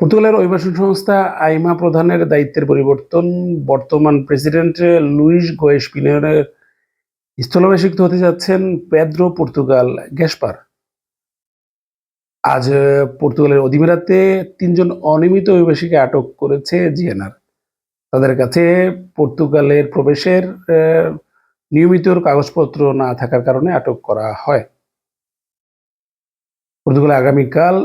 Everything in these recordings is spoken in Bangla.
পর্তুগালের অভিবাসন সংস্থা আইমা প্রধানের দায়িত্বের পরিবর্তন। বর্তমান প্রেসিডেন্ট লুইস গোয়েস পিনেরের স্থলাভিষিক্ত হতে যাচ্ছেন পেদ্রো পর্তুগাল গ্যাসপার। আজ পর্তুগালের অধিমিরাতে তিনজন অনিয়মিত অভিবাসীকে আটক করেছে জিএনআর। তাদের কাছে পর্তুগালের প্রবেশের নিয়মিত কাগজপত্র না থাকার কারণে আটক করা হয়। পর্তুগালে আগামীকাল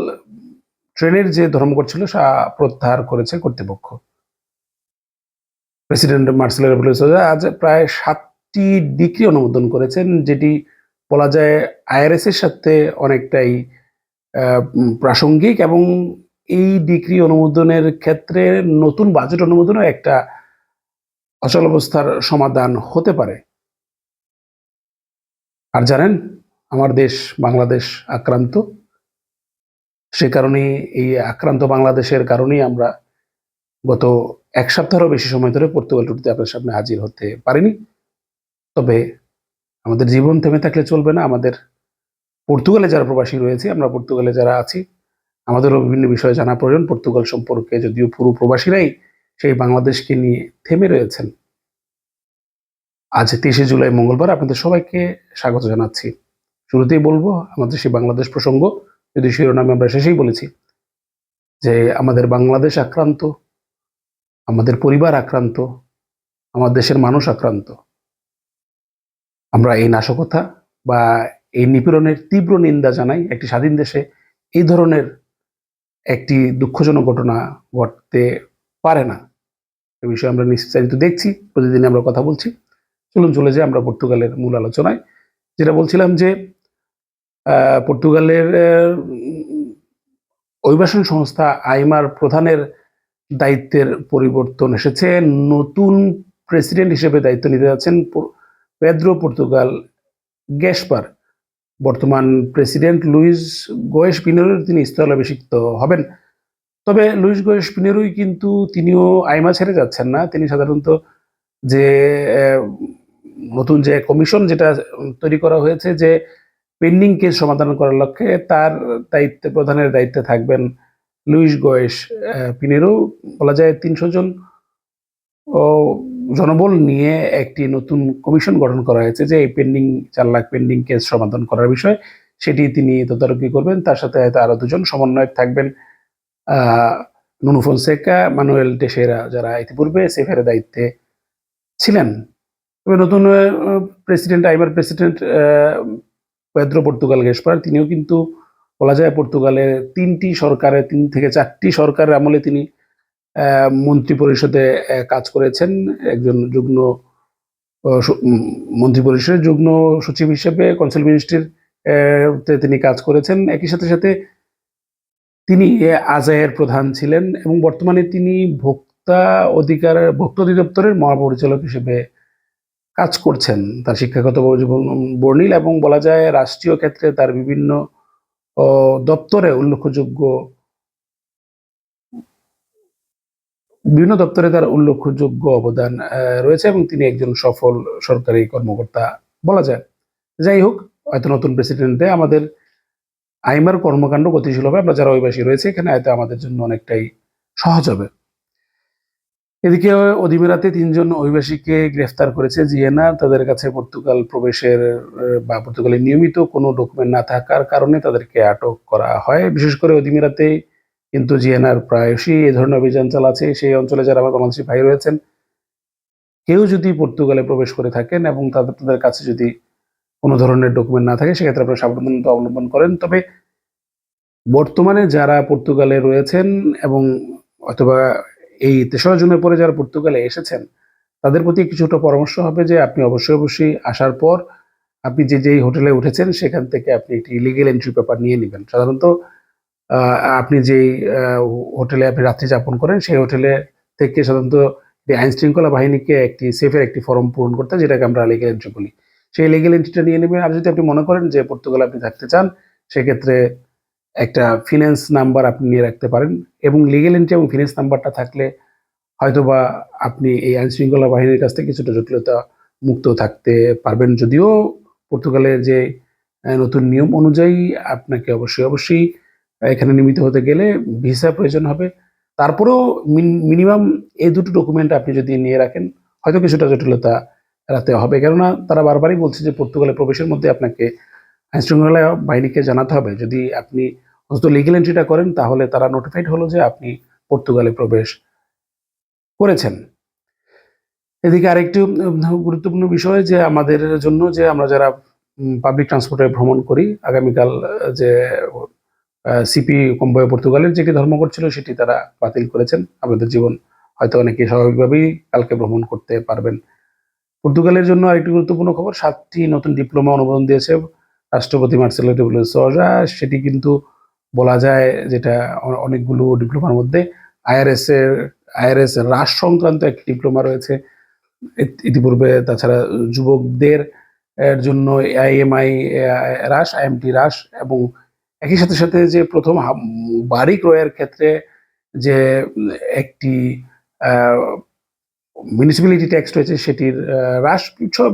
ট্রেনের যে ধর্মঘট ছিল তা প্রত্যাহার করেছে কর্তৃপক্ষ। প্রেসিডেন্ট মার্সেলো সোজা আজ প্রায় সাতটি ডিগ্রি অনুমোদন করেছেন, যেটি বলা যায় আইআরএস এর সাথে অনেকটাই প্রাসঙ্গিক এবং এই ডিগ্রি অনুমোদনের ক্ষেত্রে নতুন বাজেট অনুমোদনও একটা অচল অবস্থার সমাধান হতে পারে। আর জানেন, আমার দেশ বাংলাদেশ আক্রান্ত। সে কারণে এই আক্রান্ত বাংলাদেশের কারণেই আমরা গত এক সপ্তাহেরও বেশি সময় ধরে পর্তুগাল টুটিতে আপনার সামনে হাজির হতে পারিনি। তবে আমাদের জীবন থেমে থাকলে চলবে না। আমাদের পর্তুগালে যারা প্রবাসী রয়েছে, আমরা পর্তুগালে যারা আছি, আমাদেরও বিভিন্ন বিষয়ে জানা প্রয়োজন। পর্তুগাল সম্পর্কে যদিও পুরো প্রবাসীরাই সেই বাংলাদেশকে নিয়ে থেমে রয়েছেন। আজ তেইশে জুলাই মঙ্গলবার আপনাদের সবাইকে স্বাগত জানাচ্ছি। শুরুতেই বলব, আমাদের সেই বাংলাদেশ প্রসঙ্গ। যদি শিরোনামে আমরা শেষেই বলেছি যে আমাদের বাংলাদেশ আক্রান্ত, আমাদের পরিবার আক্রান্ত আমার দেশের মানুষ আক্রান্ত, আমরা এই নাশকতা বা এই নিপীড়নের তীব্র নিন্দা জানাই একটি স্বাধীন দেশে এই ধরনের একটি দুঃখজনক ঘটনা ঘটতে পারে না। এ বিষয়ে আমরা নিশ্চিত দেখছি প্রতিদিন আমরা কথা বলছি। চলুন চলে যাই আমরা পর্তুগালের মূল আলোচনায়। যেটা বলছিলাম যে পর্তুগালের অভিবাসন সংস্থা আইমার প্রধানের দায়িত্বের পরিবর্তন এসেছে। নতুন প্রেসিডেন্ট হিসেবে দায়িত্ব নিতে যাচ্ছেন পেদ্রো পর্তুগাল গ্যাসপার। বর্তমান প্রেসিডেন্ট লুইস গোয়েস পিনেরোর তিনি স্থলাভিষিক্ত হবেন। তবে লুইস গোয়েস পিনেরোই কিন্তু তিনিও আইমা ছেড়ে যাচ্ছেন না। তিনি সাধারণত যে নতুন যে কমিশন যেটা তৈরি করা হয়েছে যে পেন্ডিং কেস সমাধান করার লক্ষ্যে তার দায়িত্বে প্রধানের দায়িত্বে থাকবেন লুইস গোয়েস আহ, পিনেরো। বলা যায় তিনশো জন ও জনবল নিয়ে একটি নতুন কমিশন গঠন করা হয়েছে যে এই পেন্ডিং চার লাখ পেন্ডিং কেস সমাধান করার বিষয় সেটি তিনি তদারকি করবেন। তার সাথে হয়তো আরও দুজন সমন্বয়ক থাকবেন নুনু ফনসেকা মানুয়েল টেসেরা যারা ইতিপূর্বে সেফের দায়িত্বে ছিলেন। তবে নতুন প্রেসিডেন্ট আইবার প্রেসিডেন্ট পেদ্রো পর্তুগাল গেসপার তিনিও কিন্তু বলা যায় পর্তুগালের তিনটি সরকারে, তিন থেকে চারটি সরকারের আমলে তিনি মন্ত্রী পরিষদে কাজ করেছেন। একজন যুগ্ম মন্ত্রী পরিষদের যুগ্ম সচিব হিসেবে কনসেল মিনিস্ট্রির তিনি কাজ করেছেন। একই সাথে সাথে তিনি আজায়ের প্রধান ছিলেন এবং বর্তমানে তিনি ভোক্তা অধিকার, ভোক্তা অধিদপ্তরের মহাপরিচালক হিসেবে কাজ করছেন তার শিক্ষাগত বর্ণিল এবং বলা যায় রাষ্ট্রীয় ক্ষেত্রে তার বিভিন্ন দপ্তরে উল্লেখযোগ্য বিভিন্ন দপ্তরে তার উল্লেখযোগ্য অবদান রয়েছে এবং তিনি একজন সফল সরকারি কর্মকর্তা বলা যায়। যাই হোক, হয়তো নতুন প্রেসিডেন্টে আমাদের আইমার কর্মকাণ্ড গতিশীল হবে। আমরা যারা অভিবাসী রয়েছে, এখানে হয়তো আমাদের জন্য অনেকটাই সহজ হবে। এদিকে অধিমেরাতে তিনজন অভিবাসীকে গ্রেফতার করেছে জিএনআর। তাদের কাছে পর্তুগাল প্রবেশের বা পর্তুগালে নিয়মিত কোনো ডকুমেন্ট না থাকার কারণে তাদেরকে আটক করা হয়। বিশেষ করে অধিমেরাতে কিন্তু জিএনআর প্রায়শই এ ধরনের অভিযান চালাচ্ছে। সেই অঞ্চলে যারা আমার বাংলাদেশি ভাই রয়েছেন, কেউ যদি পর্তুগালে প্রবেশ করে থাকেন এবং তাদের তাদের কাছে যদি কোনো ধরনের ডকুমেন্ট না থাকে, সেক্ষেত্রে আপনারা সাবধানতা অবলম্বন করেন। তবে বর্তমানে যারা পর্তুগালে রয়েছেন এবং অথবা এই তেসরা জুনের পরে যারা পর্তুগালে এসেছেন, তাদের প্রতি কিছুটা পরামর্শ হবে যে আপনি অবশ্যই অবশ্যই আসার পর আপনি যে যেই হোটেলে উঠেছেন, সেখান থেকে আপনি একটি লিগেল এন্ট্রি পেপার নিয়ে নেবেন। সাধারণত আপনি যেই হোটেলে আপনি রাত্রি যাপন করেন, সেই হোটেলে থেকে সাধারণত আইন শৃঙ্খলা বাহিনীকে একটি সেফের একটি ফর্ম পূরণ করতে যেটাকে আমরা লিগেল এন্ট্রি বলি। সেই লিগেল এন্ট্রিটা নিয়ে নেবেন। আর যদি আপনি মনে করেন যে পর্তুগালে আপনি থাকতে চান, সেক্ষেত্রে একটা ফিনান্স নাম্বার আপনি নিয়ে রাখতে পারেন এবং লিগেল এন্ট্রি এবং ফিনান্স নাম্বারটা থাকলে হয়তোবা আপনি এই আইন শৃঙ্খলা বাহিনীর কাছ থেকে কিছুটা জটিলতা মুক্ত থাকতে পারবেন। যদিও পর্তুগালের যে নতুন নিয়ম অনুযায়ী আপনাকে অবশ্যই অবশ্যই এখানে নিয়মিত হতে গেলে ভিসা প্রয়োজন হবে। তারপরেও মিনিমাম এই দুটো ডকুমেন্ট আপনি যদি নিয়ে রাখেন, হয়তো কিছুটা জটিলতা এড়াতে হবে। কেননা তারা বারবারই বলছে যে পর্তুগালে প্রবেশের মধ্যে আপনাকে আইনশৃঙ্খলা বাহিনীকে জানাতে হবে। যদি আপনি অন্তত লিগেল এন্ট্রিটা করেন, তাহলে তারা নোটিফাইড হলো যে আপনি পর্তুগালে প্রবেশ করেছেন। এদিকে আরেকটি গুরুত্বপূর্ণ বিষয় যে আমাদের জন্য যে আমরা যারা পাবলিক ট্রান্সপোর্টে ভ্রমণ করি, আগামীকাল যে সিপি কম্বোয় পর্তুগালের যেটি ধর্মঘট ছিল সেটি তারা বাতিল করেছেন। আমাদের জীবন হয়তো অনেকে স্বাভাবিকভাবেই কালকে ভ্রমণ করতে পারবেন। পর্তুগালের জন্য আরেকটি গুরুত্বপূর্ণ খবর, সাতটি নতুন ডিপ্লোমা অনুমোদন দিয়েছে রাষ্ট্রপতি মার্সেলো টেবুলো সোজা সেটি কিন্তু বলা যায় যেটা অনেকগুলো ডিপ্লোমার মধ্যে আইআরএস এর আইআরএস হ্রাস সংক্রান্ত একটি ডিপ্লোমা রয়েছে। ইতিপূর্বে তাছাড়া যুবকদের এর জন্য আইএমআই হ্রাস আইএমটি হ্রাস এবং একই সাথে সাথে যে প্রথম বাড়ি ক্রয়ের ক্ষেত্রে যে একটি মিউনিসিপ্যালিটি ট্যাক্স রয়েছে সেটির হ্রাস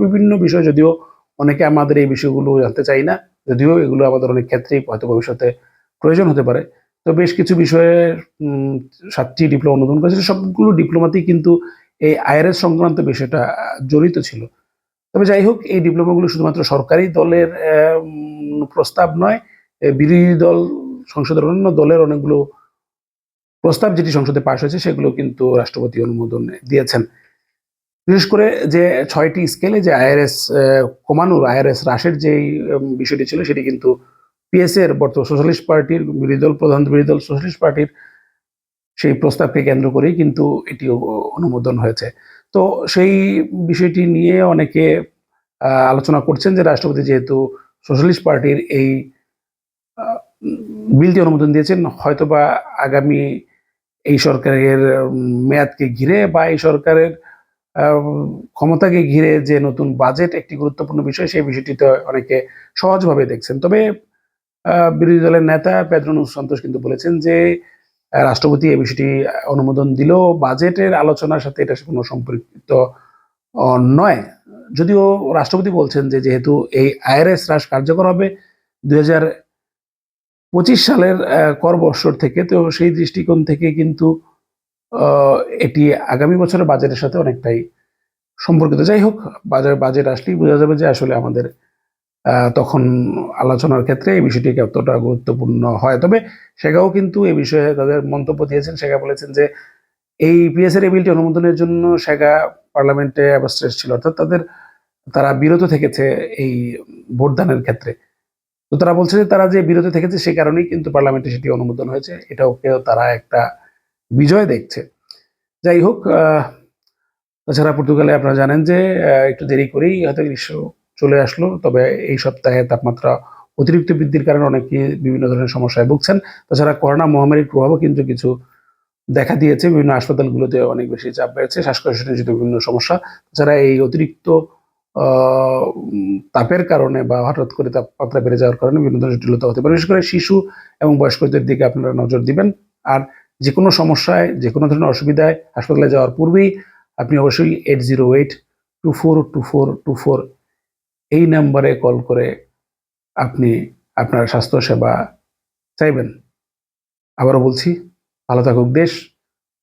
বিভিন্ন বিষয় যদিও অনেকে আমাদের এই বিষয়গুলো জানতে চাই না, যদিও এগুলো আমাদের অনেক ক্ষেত্রেই হয়তো ভবিষ্যতে প্রয়োজন হতে পারে। তো বেশ কিছু বিষয়ে সাতটি ডিপ্লোমা অনুমোদন করেছে, সবগুলো ডিপ্লোমাতেই কিন্তু এই আইআরএস সংক্রান্ত বিষয়টা জড়িত ছিল। তবে যাই হোক, এই ডিপ্লোমাগুলো শুধুমাত্র সরকারি দলের প্রস্তাব নয় বিরোধী দল, সংসদের অন্যান্য দলের অনেকগুলো প্রস্তাব যেটি সংসদে পাশ হয়েছে, সেগুলো কিন্তু রাষ্ট্রপতি অনুমোদন দিয়েছেন। বিশেষ করে যে ছয়টি স্কেলে যে আইআরএস কমানোর, আইআরএস হ্রাসের যে বিষয়টি ছিল সেটি কিন্তু পিএস এর বর্তমান সোশ্যালিস্ট পার্টির বিরোধী দল, প্রধান বিরোধী দল সোশ্যালিস্ট পার্টির সেই প্রস্তাবকে কেন্দ্র করেই কিন্তু এটি অনুমোদন হয়েছে। তো সেই বিষয়টি নিয়ে অনেকে আলোচনা করছেন যে রাষ্ট্রপতি যেহেতু সোশ্যালিস্ট পার্টির এই বিলটি অনুমোদন দিয়েছেন, হয়তোবা আগামী এই সরকারের মেয়াদকে ঘিরে বা এই সরকারের ক্ষমতাকে ঘিরে যে নতুন বাজেট একটি গুরুত্বপূর্ণ বিষয়, সেই বিষয়টিতে অনেকে সহজভাবে দেখছেন। তবে বিরোধী দলের নেতা পেদ্রনু সন্তোষ কিন্তু বলেছেন যে রাষ্ট্রপতি এই বিষয়টি অনুমোদন দিলেও বাজেটের আলোচনার সাথে এটা কোনো সম্পর্কিত নয়। যদিও রাষ্ট্রপতি বলছেন যে, যেহেতু এই আইআরএস হ্রাস কার্যকর হবে, দুই পঁচিশ সালের কর থেকে, তো সেই দৃষ্টিকোণ থেকে কিন্তু এটি আগামী বছরের বাজেটের সাথে অনেকটাই সম্পর্কিত। যাই হোক, বাজার বাজেট আসলেই বোঝা যাবে যে আসলে আমাদের তখন আলোচনার ক্ষেত্রে এই বিষয়টি কতটা গুরুত্বপূর্ণ হয়। তবে সেগাও কিন্তু এ বিষয়ে তাদের মন্তব্য দিয়েছেন। সেগা বলেছেন যে এই পিএসএর এই বিলটি অনুমোদনের জন্য সেগা পার্লামেন্টে অ্যাবস্ট্রেস ছিল। অর্থাৎ তাদের, তারা বিরত থেকেছে এই ভোটদানের ক্ষেত্রে। তো তারা বলছে যে তারা যে বিরত থেকেছে সেই কারণেই কিন্তু পার্লামেন্টে সেটি অনুমোদন হয়েছে। এটাও কেউ তারা একটা বিজয় দেখছে। যাই হোক তাছাড়া পর্তুগালে আপনারা জানেন যে একটু দেরি করেই হয়তো গ্রীষ্ম চলে আসলো, তবে এই সপ্তাহে তাপমাত্রা অতিরিক্ত বৃদ্ধির কারণে অনেকে বিভিন্ন ধরনের সমস্যায় ভুগছেন। তাছাড়া করোনা মহামারীর প্রভাবও কিন্তু কিছু দেখা দিয়েছে। বিভিন্ন হাসপাতালগুলোতে অনেক বেশি চাপ বেড়েছে শ্বাসকষ্টজনিত বিভিন্ন সমস্যা। তাছাড়া এই অতিরিক্ত তাপের কারণে বা হঠাৎ করে তাপমাত্রা বেড়ে যাওয়ার কারণে বিভিন্ন ধরনের জটিলতা হতে পারে। বিশেষ করে শিশু এবং বয়স্কদের দিকে আপনারা নজর দিবেন। আর যে কোনো সমস্যায় যে কোনো ধরনের অসুবিধায় হাসপাতালে যাওয়ার পূর্বেই আপনি অবশ্যই eight zero eight two four two four two four এই নাম্বারে কল করে আপনি আপনার স্বাস্থ্যসেবা চাইবেন। আবারও বলছি, ভালো থাকুক দেশ,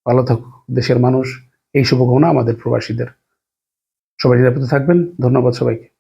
ভালো থাকুক দেশের মানুষ। এই শুভকামনা আমাদের প্রবাসীদের। সবাই নিরাপদে থাকবেন। ধন্যবাদ সবাইকে।